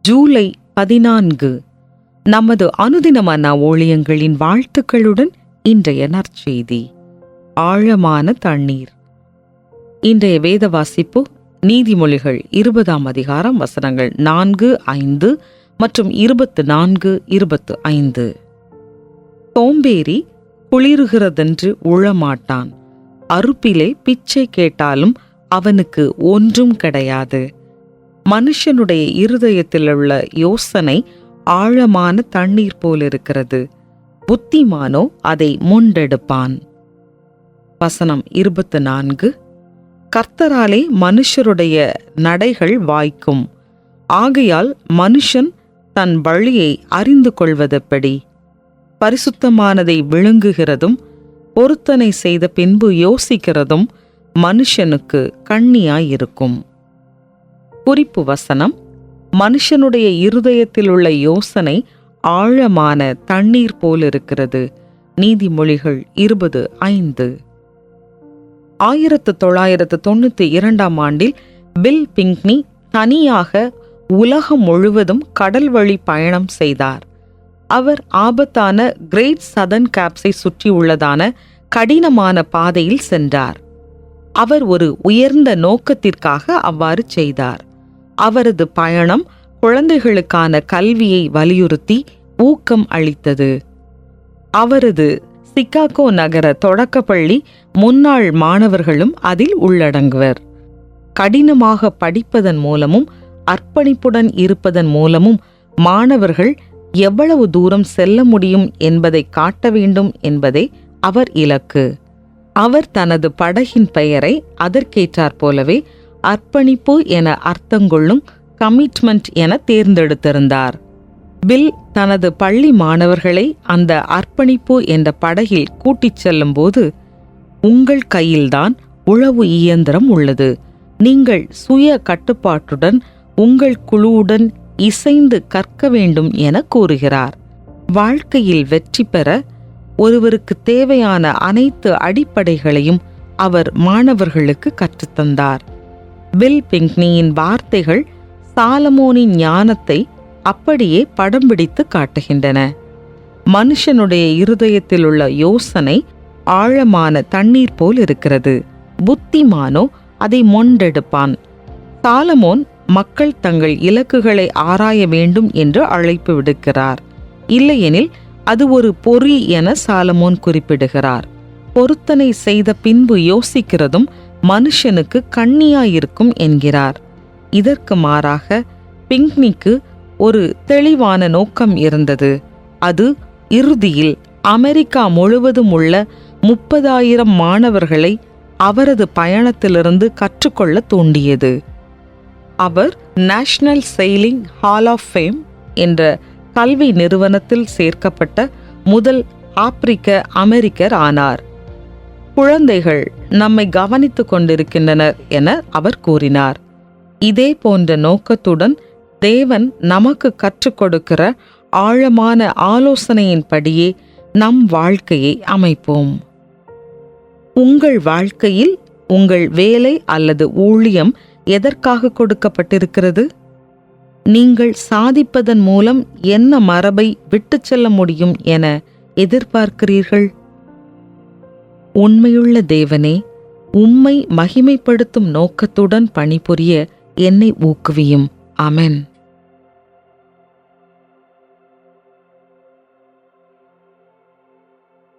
ஜூலை பதினான்கு நமது அனுதினமான ஓழியங்களின் வாழ்த்துக்களுடன் இன்றைய நற்செய்தி. ஆழமான தண்ணீர். இன்றைய வேத வாசிப்பு நீதிமொழிகள் இருபதாம் அதிகாரம் வசனங்கள் நான்கு ஐந்து மற்றும் இருபத்து நான்கு இருபத்து ஐந்து. சோம்பேறி குளிருகிறதென்று உழமாட்டான். அறுப்பிலே பிச்சை கேட்டாலும் அவனுக்கு ஒன்றும் கிடையாது. மனுஷனுடைய இருதயத்தில் உள்ள யோசனை ஆழமான தண்ணீர் போல் இருக்கிறது புத்திமானோ அதை முண்டெடுப்பான். வசனம் இருபத்து நான்கு. கர்த்தராலே மனுஷருடைய நடைகள் வாய்க்கும். ஆகையால் மனுஷன் தன் வழியை அறிந்து கொள்வதெப்படி பரிசுத்தமானதை விழுங்குகிறதும் பொருத்தனை செய்த பின்பு யோசிக்கிறதும் மனுஷனுக்கு கண்ணியாயிருக்கும். குறிப்பு வசனம் மனுஷனுடைய இருதயத்தில் உள்ள யோசனை ஆழமான தண்ணீர் போல் இருக்கிறது நீதிமொழிகள் இருபது ஐந்து. ஆயிரத்து தொள்ளாயிரத்து தொண்ணூற்றி இரண்டாம் ஆண்டில் பில் பிங்க்னி தனியாக உலகம் முழுவதும் கடல் வழி பயணம் செய்தார். அவர் ஆபத்தான கிரேட் சதன் கேப்ஸை சுற்றியுள்ளதான கடினமான பாதையில் சென்றார். அவர் ஒரு உயர்ந்த நோக்கத்திற்காக அவ்வாறு செய்தார். அவரது பயணம் குழந்தைகளுக்கான கல்வியை வலியுறுத்தி ஊக்கம் அளித்தது. அவரது சிக்காகோ நகர தொடக்கப்பள்ளி முன்னாள் மாணவர்களும் அதில் உள்ளடங்குவர். கடினமாக படிப்பதன் மூலமும் அர்ப்பணிப்புடன் இருப்பதன் மூலமும் மாணவர்கள் எவ்வளவு தூரம் செல்ல முடியும் என்பதை காட்ட வேண்டும் என்பதே அவர் இலக்கு. அவர் தனது படகின் பெயரை அதற்கேற்றாற் போலவே அர்ப்பணிப்பு என அர்த்தங்கொள்ளும் கமிட்மெண்ட் என தேர்ந்தெடுத்திருந்தார். பில் தனது பள்ளி மாணவர்களை அந்த அர்ப்பணிப்பு என்ற படகில் கூட்டிச் செல்லும்போது உங்கள் கையில்தான் உழவு இயந்திரம் உள்ளது. நீங்கள் சுய கட்டுப்பாட்டுடன் உங்கள் குழுவுடன் இசைந்து கற்க வேண்டும் என கூறுகிறார். வாழ்க்கையில் வெற்றி பெற ஒருவருக்கு தேவையான அனைத்து அடிப்படைகளையும் அவர் மாணவர்களுக்கு கற்றுத்தந்தார். வில் பிங்க்னியின் வார்த்தைகள் சாலமோனின் ஞானத்தை அப்படியே படம் பிடித்து காட்டுகின்றன. மனுஷனுடைய இருதயத்தில் உள்ள யோசனை ஆழமான தண்ணீர் போல் இருக்கிறது. புத்திமானோ அதை மொண்டெடுப்பான். சாலமோன் மக்கள் தங்கள் இலக்குகளை ஆராய வேண்டும் என்று அழைப்பு விடுக்கிறார். இல்லையெனில் அது ஒரு பொறி என சாலமோன் குறிப்பிடுகிறார். பொருத்தனை செய்த பின்பு யோசிக்கிறதும் மனுஷனுக்கு கண்ணியாயிருக்கும் என்கிறார். இதற்கு மாறாக பிங்க்னிக்கு ஒரு தெளிவான நோக்கம் இருந்தது. அது இறுதியில் அமெரிக்கா முழுவதும் உள்ள முப்பதாயிரம் மாணவர்களை அவரது பயணத்திலிருந்து கற்றுக்கொள்ள தூண்டியது. அவர் national sailing hall of fame என்ற கல்வி நிறுவனத்தில் சேர்க்கப்பட்ட முதல் ஆப்பிரிக்க அமெரிக்கர் ஆனார். குழந்தைகள் நம்மை கவனித்துக் கொண்டிருக்கின்றனர் என அவர் கூறினார். இதே போன்ற நோக்கத்துடன் தேவன் நமக்கு கற்றுக் கொடுக்கிற ஆழமான ஆலோசனையின்படியே நம் வாழ்க்கையை அமைப்போம். உங்கள் வாழ்க்கையில் உங்கள் வேலை அல்லது ஊழியம் எதற்காக கொடுக்கப்பட்டிருக்கிறது? நீங்கள் சாதிப்பதன் மூலம் என்ன மரபை விட்டுச் செல்ல முடியும் என எதிர்பார்க்கிறீர்கள்? உண்மையுள்ள தேவனே உம்மை மகிமைப்படுத்தும் நோக்கத்துடன் பணிபுரிய என்னை ஊக்குவியும். அமென்